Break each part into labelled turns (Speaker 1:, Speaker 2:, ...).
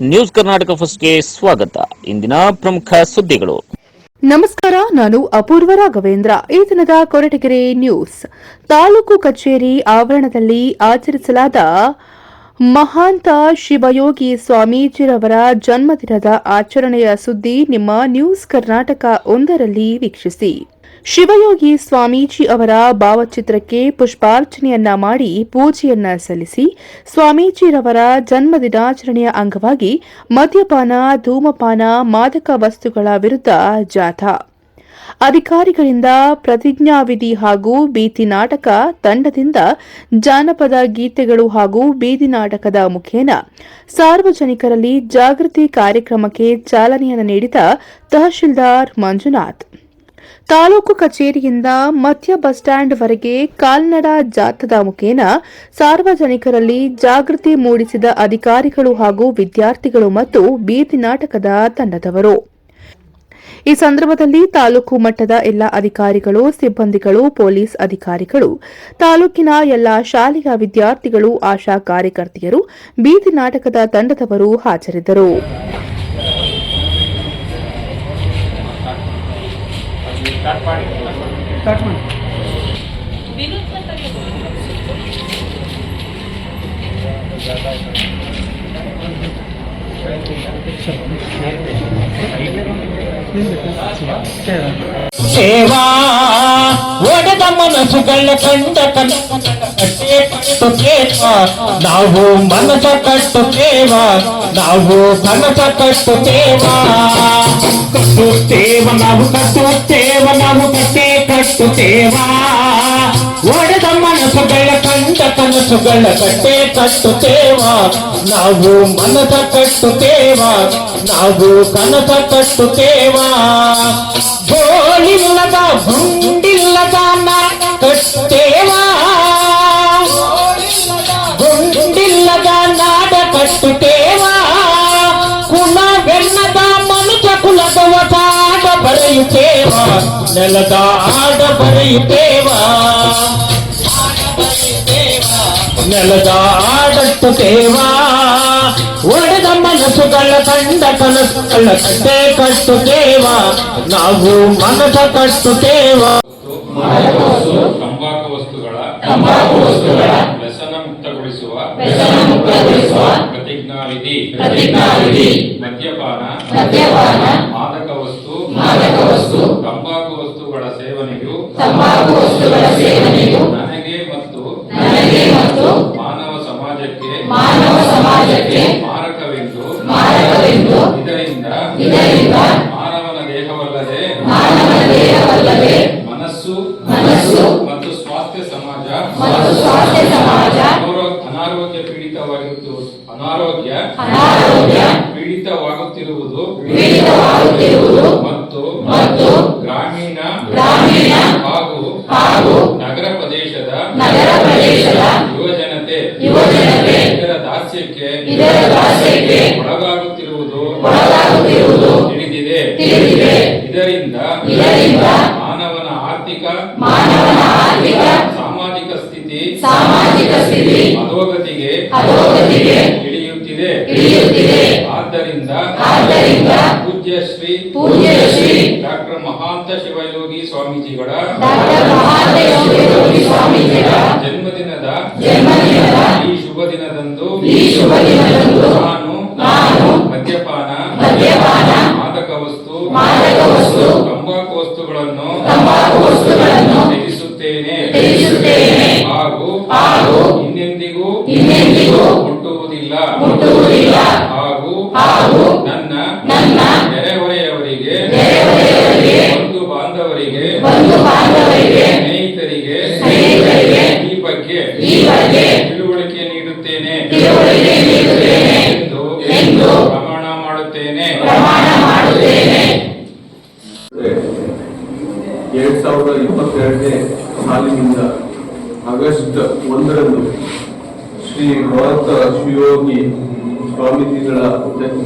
Speaker 1: News Karnataka ಫಸ್ಟ್ಗೆ ಸ್ವಾಗತ. ಇಂದಿನ ಪ್ರಮುಖ ಸುದ್ದಿಗಳು.
Speaker 2: ನಮಸ್ಕಾರ, ನಾನು ಅಪೂರ್ವ ರಾಘವೇಂದ್ರ. ಈ ದಿನದ ಕೊರಟಗೆರೆ ನ್ಯೂಸ್. ತಾಲೂಕು ಕಚೇರಿ ಆವರಣದಲ್ಲಿ ಆಚರಿಸಲಾದ ಮಹಾಂತ ಶಿವಯೋಗಿ ಸ್ವಾಮೀಜಿರವರ ಜನ್ಮದಿನದ ಆಚರಣೆಯ ಸುದ್ದಿ ನಿಮ್ಮ ನ್ಯೂಸ್ ಕರ್ನಾಟಕ ಒಂದರಲ್ಲಿ ವೀಕ್ಷಿಸಿ. ಶಿವಯೋಗಿ ಸ್ವಾಮೀಜಿ ಅವರ ಭಾವಚಿತ್ರಕ್ಕೆ ಪುಷ್ಪಾರ್ಚನೆಯನ್ನ ಮಾಡಿ ಪೂಜೆಯನ್ನ ಸಲ್ಲಿಸಿ ಸ್ವಾಮೀಜಿರವರ ಜನ್ಮದಿನಾಚರಣೆಯ ಅಂಗವಾಗಿ ಮದ್ಯಪಾನ, ಧೂಮಪಾನ, ಮಾದಕ ವಸ್ತುಗಳ ವಿರುದ್ಧ ಜಾಥಾ. ಅಧಿಕಾರಿಗಳಿಂದ ಪ್ರತಿಜ್ಞಾವಿಧಿ ಹಾಗೂ ಬೀದಿ ನಾಟಕ ತಂಡದಿಂದ ಜಾನಪದ ಗೀತೆಗಳು ಹಾಗೂ ಬೀದಿ ನಾಟಕದ ಮುಖೇನ ಸಾರ್ವಜನಿಕರಲ್ಲಿ ಜಾಗೃತಿ ಕಾರ್ಯಕ್ರಮಕ್ಕೆ ಚಾಲನೆಯನ್ನು ನೀಡಿದ ತಹಶೀಲ್ದಾರ್ ಮಂಜುನಾಥ್. ತಾಲೂಕು ಕಚೇರಿಯಿಂದ ಮಧ್ಯ ಬಸ್ ಸ್ಟ್ಯಾಂಡ್ ವರೆಗೆ ಕಾಲ್ನಡ ಜಾಥದ ಮುಖೇನ ಸಾರ್ವಜನಿಕರಲ್ಲಿ ಜಾಗೃತಿ ಮೂಡಿಸಿದ ಅಧಿಕಾರಿಗಳು ಹಾಗೂ ವಿದ್ಯಾರ್ಥಿಗಳು ಮತ್ತು ಬೀದಿ ನಾಟಕದ ತಂಡದವರು. ಈ ಸಂದರ್ಭದಲ್ಲಿ ತಾಲೂಕು ಮಟ್ಟದ ಎಲ್ಲ ಅಧಿಕಾರಿಗಳು, ಸಿಬ್ಬಂದಿಗಳು, ಪೊಲೀಸ್ ಅಧಿಕಾರಿಗಳು, ತಾಲೂಕಿನ ಎಲ್ಲ ಶಾಲೆಯ ವಿದ್ಯಾರ್ಥಿಗಳು, ಆಶಾ ಕಾರ್ಯಕರ್ತೆಯರು, ಬೀದಿ ನಾಟಕದ ತಂಡದವರು ಹಾಜರಿದ್ದರು.
Speaker 3: ಸೇವಾ ಒಡೆದ ಮನಸ್ಸುಗಳ ಕಂಡ ಕಟ್ಟೆ ಕಟ್ಟುತ್ತೇವ ನಾವು ಮನಸ ಕಟ್ಟುತ್ತೇವ ನಾವು ಕನಸ ಕಟ್ಟುತ್ತೇವ ಕಟ್ಟುತ್ತೇವ ನಾವು ಕಟ್ಟುತ್ತೇವ ನಾವು ಕಟ್ಟೆ ಕಟ್ಟುತ್ತೇವ ಒಡೆದ ಮನಸ್ಸುಗಳ ಕಂಡ ಕನಸುಗಳ ಕಟ್ಟೆ ಕಟ್ಟುತ್ತೇವ ನಾವು ಮನಸ ಕಟ್ಟುತ್ತೇವ ನಾವು ಕನಸ ಕಟ್ಟುತ್ತೇವ ಗೋಲಿಲ್ಲದ ಗುಂಡಿಲ್ಲದ ನೆಲದ ಆಡ ಬರೆಯುತ್ತೇವ ನೆಲದ ಆಡಟ್ಟುತ್ತೇವ ಒಡೆದ ಮನಸ್ಸುಗಳ ಕಂಡ ಕನಸುಗಳ ಕಟ್ಟೆ ಕಟ್ಟುತ್ತೇವ ನಾವು ಮನಸ ಕಟ್ಟುತ್ತೇವ
Speaker 4: ತಂಬಾಕು ವಸ್ತುಗಳ ವ್ಯಸನ ಮುಕ್ತಗೊಳಿಸುವ ಪ್ರತಿಜ್ಞಾವಿಧಿ ಮದ್ಯಪಾನ ಮಾದಕ ವಸ್ತು ತಂಬಾಕು ವಸ್ತುಗಳ ಸೇವನೆಯು ನನಗೆ ಸಾಮಾಜಿಕ ಸ್ಥಿತಿ ಅಧೋಗತಿಗೆ ಇಳಿಯುತ್ತಿದೆ. ಆದ್ದರಿಂದ ಆದ್ದರಿಂದ ಪೂಜ್ಯ ಶ್ರೀ ಡಾಕ್ಟರ್ ಮಹಾಂತ ಶಿವಯೋಗಿ ಸ್ವಾಮೀಜಿಗಳ ಜನ್ಮದಿನದ ಈ ಶುಭ ದಿನದಂದು ನಾನು ಮದ್ಯಪಾನ ಮದ್ಯಪಾನ ಮಾದಕ ವಸ್ತು ತಂಬಾಕು ವಸ್ತುಗಳನ್ನು ತ್ಯಜಿಸುತ್ತೇನೆ. ಹಾಗೂ ಇನ್ನೆಂದಿಗೂ ಮುಟ್ಟುವುದಿಲ್ಲ. ಹಾಗೂ ಹಾಗೂ ನನ್ನ ನನ್ನ ನೆರೆಹೊರೆಯವರಿಗೆ ಬಂಧು ಬಾಂಧವರಿಗೆ ಸ್ನೇಹಿತರಿಗೆ ಈ ಬಗ್ಗೆ ತಿಳುವಳಿಕೆ ನೀಡುತ್ತೇನೆ. ಎಂದು ಪ್ರಮಾಣ ಮಾಡುತ್ತೇನೆ.
Speaker 5: ಎರಡ್ ಸಾವಿರದ ಇಪ್ಪತ್ತೆರಡನೇ ಸಾಲಿನಿಂದ ಆಗಸ್ಟ್ ಒಂದರಂದು ಶ್ರೀ ಭಾರತ ಶಿವಯೋಗಿ ಸ್ವಾಮೀಜಿಗಳ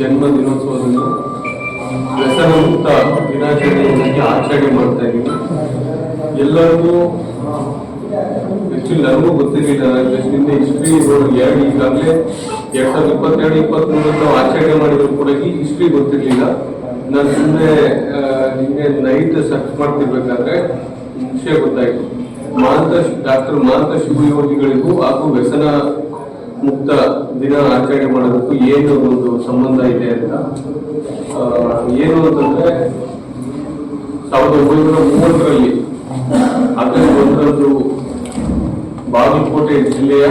Speaker 5: ಜನ್ಮ ದಿನೋತ್ಸವವನ್ನು ವ್ಯಸನ ಮುಕ್ತ ದಿನಾಚರಣೆಯಾಗಿ ಆಚರಣೆ ಮಾಡ್ತಾ ಇದ್ದೀವಿ. ಎಲ್ಲರಿಗೂ ಆಕ್ಚುಲಿ ನನಗೂ ಗೊತ್ತಿರಲಿಲ್ಲ ನಿನ್ನೆ ಹಿಸ್ಟ್ರಿ ಎರಡು, ಈಗಾಗಲೇ ಎರಡ್ ಸಾವಿರದ ಇಪ್ಪತ್ತೆರಡು ಇಪ್ಪತ್ಮೂರು ನಾವು ಆಚರಣೆ ಮಾಡಿದ್ರು ಕೂಡ ಈ ಹಿಸ್ಟ್ರಿ ಗೊತ್ತಿರಲಿಲ್ಲ. ನಾನು ಸುಮ್ಮನೆ ನಿನ್ನೆ ನೈಟ್ ಸರ್ಚ್ ಮಾಡ್ತಿರ್ಬೇಕಾದ್ರೆ ವಿಷಯ ಗೊತ್ತಾಯ್ತು. ಮಾಂತ ಡಾಕ್ಟರ್ ಮಹಂತ ಶಿವಯೋಗಿಗಳಿಗೂ ಹಾಗೂ ವ್ಯಸನ ಮುಕ್ತ ದಿನ ಆಚರಣೆ ಮಾಡೋದಕ್ಕೂ ಏನು ಒಂದು ಸಂಬಂಧ ಇದೆ ಅಂತ? ಏನು ಅಂತಂದ್ರೆ ಸಾವಿರದ ಒಂಬೈನೂರ ಮೂವತ್ತರಲ್ಲಿ ಆಗಸ್ಟ್ ಒಂದರಂದು ಬಾಗಲಕೋಟೆ ಜಿಲ್ಲೆಯ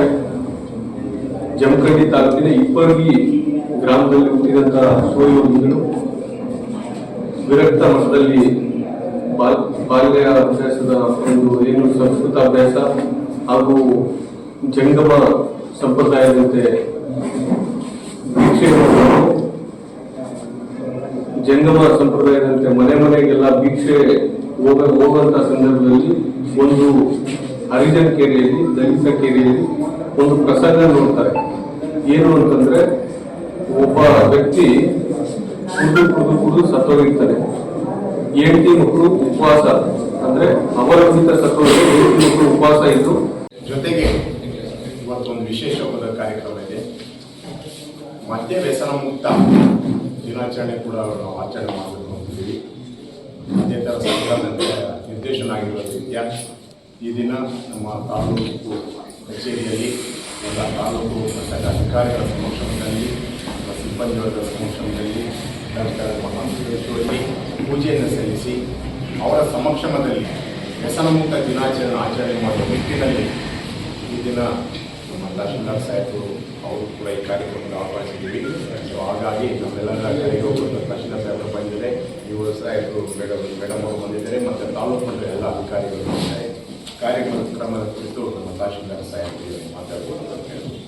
Speaker 5: ಜಮಖಂಡಿ ತಾಲೂಕಿನ ಇಬ್ಬರ್ಗಿ ಗ್ರಾಮದಲ್ಲಿ ಹುಟ್ಟಿದಂತಹ ಶಿವಯೋಗಿಗಳು ವಿರಕ್ತ ಮಠದಲ್ಲಿ ಬಾಲ್ಯ ಅಭ್ಯಾಸದ ಒಂದು ಏನು ಸಂಸ್ಕೃತ ಅಭ್ಯಾಸ ಹಾಗೂ ಜಂಗಮ ಸಂಪ್ರದಾಯದಂತೆ ಭಿಕ್ಷೆ ಜಂಗಮ ಸಂಪ್ರದಾಯದಂತೆ ಮನೆ ಮನೆಗೆಲ್ಲ ಭಿಕ್ಷೆ ಹೋಗ ಹೋಗುವಂತಹ ಸಂದರ್ಭದಲ್ಲಿ ಒಂದು ಹರಿಜನ್ ಕೆರೆಯಲ್ಲಿ ದಲಿತ ಕೆರೆಯಲ್ಲಿ ಒಂದು ಪ್ರಸಂಗ ನೋಡ್ತಾರೆ. ಏನು ಅಂತಂದ್ರೆ ಒಬ್ಬ ವ್ಯಕ್ತಿ ಕುಡಿದು ಕುಡಿದು ಕುಡಿದು ಸತ್ತೋಗಿರ್ತಾನೆ. ಹೆಂಡತಿ ಮಕ್ಕಳು ಉಪವಾಸ, ಅಂದ್ರೆ ಅವಲಂಬಿತ ಹೆಂಡತಿ ಮಕ್ಕಳು ಉಪವಾಸ ಇದ್ದು
Speaker 6: ಜೊತೆಗೆ ಇವತ್ತೊಂದು ವಿಶೇಷವಾದ ಕಾರ್ಯಕ್ರಮ ಇದೆ. ಮದ್ಯ ವ್ಯಸನ ಮುಕ್ತ ದಿನಾಚರಣೆ ಕೂಡ ನಾವು ಆಚರಣೆ ಮಾಡಬೇಕು ಅಂತಿದ್ದೀವಿ. ಅದೇ ಥರ ಸರ್ಕಾರದ ನಿರ್ದೇಶನ ಈ ದಿನ ನಮ್ಮ ತಾಲೂಕು ಕಚೇರಿಯಲ್ಲಿ ಎಲ್ಲ ತಾಲೂಕು ಅಧಿಕಾರಿಗಳ ಸಮಕ್ಷಮದಲ್ಲಿ, ನಮ್ಮ ಸಿಬ್ಬಂದಿ ವರ್ಗದ ಸಮಕ್ಷಮದಲ್ಲಿ ಮಹಾಂತೇಶ್ವರಿಗೆ ಪೂಜೆಯನ್ನು ಸಲ್ಲಿಸಿ ಅವರ ಸಮಕ್ಷಮದಲ್ಲಿ ವ್ಯಸನ ಮುಕ್ತ ದಿನಾಚರಣೆ ಆಚರಣೆ ಮಾಡುವ ನಿಟ್ಟಿನಲ್ಲಿ ಈ ದಿನ ನಮ್ಮ ತಹಶೀಲ್ದಾರ್ ಸಾಹೇಬರು ಅವರು ಕೂಡ ಈ ಕಾರ್ಯಕ್ರಮದ ಆಹ್ವಾನಿಸಿದ್ದೀವಿ. ಸೊ ಹಾಗಾಗಿ ನಮ್ಮೆಲ್ಲರ ಕರೆಗೆ ಹೋಗುವಂಥ ತಹಶೀಲ್ದಾರ್ ಸಾಹೇಬರು ಬಂದಿದ್ದಾರೆ. ಇವರು ಸಾಹೇಬರು, ಮೇಡಮ್ ಮೇಡಮ್ ಅವರು ಬಂದಿದ್ದಾರೆ ಮತ್ತು ತಾಲೂಕು ಮಟ್ಟದ ಎಲ್ಲ ಅಧಿಕಾರಿಗಳು ಬಂದಿದ್ದಾರೆ. ಕಾರ್ಯಕ್ರಮದ ಕುರಿತು ನಮ್ಮ ತಹಶೀಲ್ದಾರ್ ಸಾಹೇಬರು ಮಾತಾಡಬಹುದು ಅಂತ ಹೇಳ್ಬೋದು.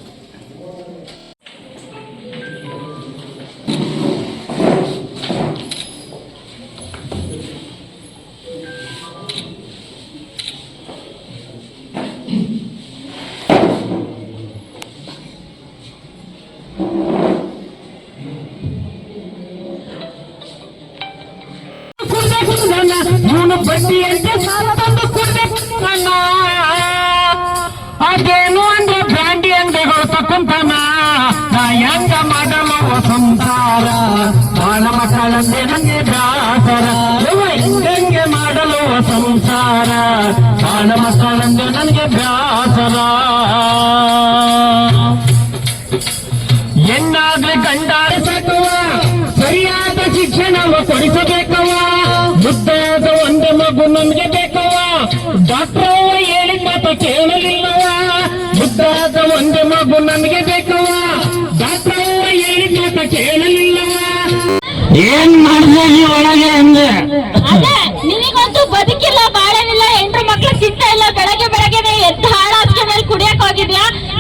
Speaker 3: ಸಂಸಾರ ಬಾಳ ಮಕ್ಕಳಂದೆ ನನಗೆ ಬ್ಯಾಸರ. ಎನ್ನಾಗ್ಲಿ ಗಂಡಾರ ಸಾಕುವ ಸರಿಯಾದ ಶಿಕ್ಷಣವ ಕೊಡಿಸಬೇಕವ ಮುದ್ದಾದ ಒಂದು ಮಗು ನಮ್ಗೆ ಬೇಕವ ಡಾಕ್ಟರ್ ಹೇಳಿದ ಮಾತು ಕೇಳಲಿಲ್ಲವ ಮುದ್ದಾದ ಒಂದು ಮಗು ನಮ್ಗೆ ಬೇಕವ ಡಾಕ್ಟರ್ ಹೇಳಿದ ಮಾತು ಕೇಳಲಿಲ್ಲವ ಏನ್ ಮಾಡಿದೆ ಈ ಒಳಗೆ ಅಂದ್ರೆ
Speaker 7: ಅದೇ ನಿನಗಂತೂ ಬದುಕಿಲ್ಲ ಬಾಳನಿಲ್ಲ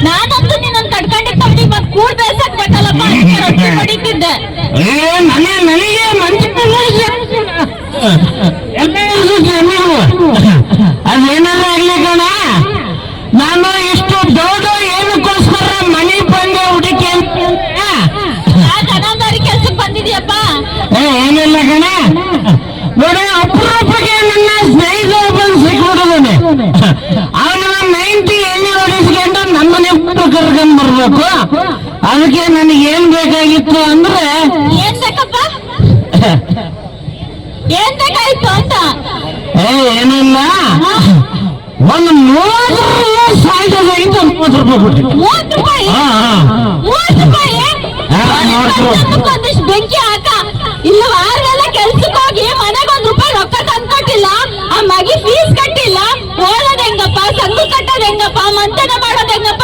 Speaker 7: ನಾನಂತೂ ನಿನ್ನನ್ ಕಡ್ಕೊಂಡಿರ್ತಾವ್ನಿ ಮತ್ ಕೂಡ್ ಬೇಸಕ್ ಅದಕ್ಕೆ ರೊಟ್ಟಿ ಹೊಡಿತಿದ್ದೆ
Speaker 3: ನನಗೆ ಅದೇನಾರ ಆಗ್ಲಿ ಕಣ. ನಾನು ಇಷ್ಟು ದೊಡ್ಡ ಏನಕ್ಕೋಸ್ಕರ ಮನೆ ಬಂದೆ ಹುಡುಕಿ ಅಂತ
Speaker 7: ಯಾಕೆ ಅನಾಮದಾರಿ ಕೆಲ್ಸಕ್ ಬಂದಿದ್ಯಪ್ಪ.
Speaker 3: ಏನಿಲ್ಲ ಕಣ. ನೋಡ ಅಪರೂಪಕ್ಕೆ ನನ್ನ ಬರ್ಬೇಕು ಅದಕ್ಕೆ ನನಗೆ ಏನ್ ಬೇಕಾಗಿತ್ತು ಅಂದ್ರೆ
Speaker 7: ಏನ್ ಬೇಕಪ್ಪ? ಏನ್ ಬೇಕಾಯ್ತು ಅಂತ?
Speaker 3: ಏ ಏನಲ್ಲ ಒಂದು ಮೂವತ್ತು ರೂಪಾಯಿ ಮೂವತ್ತು ರೂಪಾಯಿ ಕೊಟ್ಟಿ
Speaker 7: ಮೂವತ್ ರೂಪಾಯಿ? ಮೂವತ್ ರೂಪಾಯಿ?
Speaker 3: ಹಾ, ಮೂವತ್ತು ರೂಪಾಯಿ.
Speaker 7: ಅದಕ್ಕೆ ಒಂದಿಷ್ಟು ಬೆಂಕಿ ಹಾಕ. ಇಲ್ಲ ವಾರದೆಲ್ಲ ಕೆಲ್ಸಕ್ಕೆ ಹೋಗಿ ಮನೆಗೆ ಒಂದ್ ರೂಪಾಯಿ ರೊಕ್ಕ ತಂದ್ಕೊಟ್ಟಿಲ್ಲ. ಆ ಮಗಿ ಫೀಸ್ ಕಟ್ಟಿಲ್ಲ. ಓದೋದ್ ಹೆಂಗಪ್ಪ? ಸಂಘ ಕಟ್ಟೋದ್ ಹೆಂಗಪ್ಪ? ಮಂತನ ಮಾಡೋದ್ ಹೆಂಗಪ್ಪ?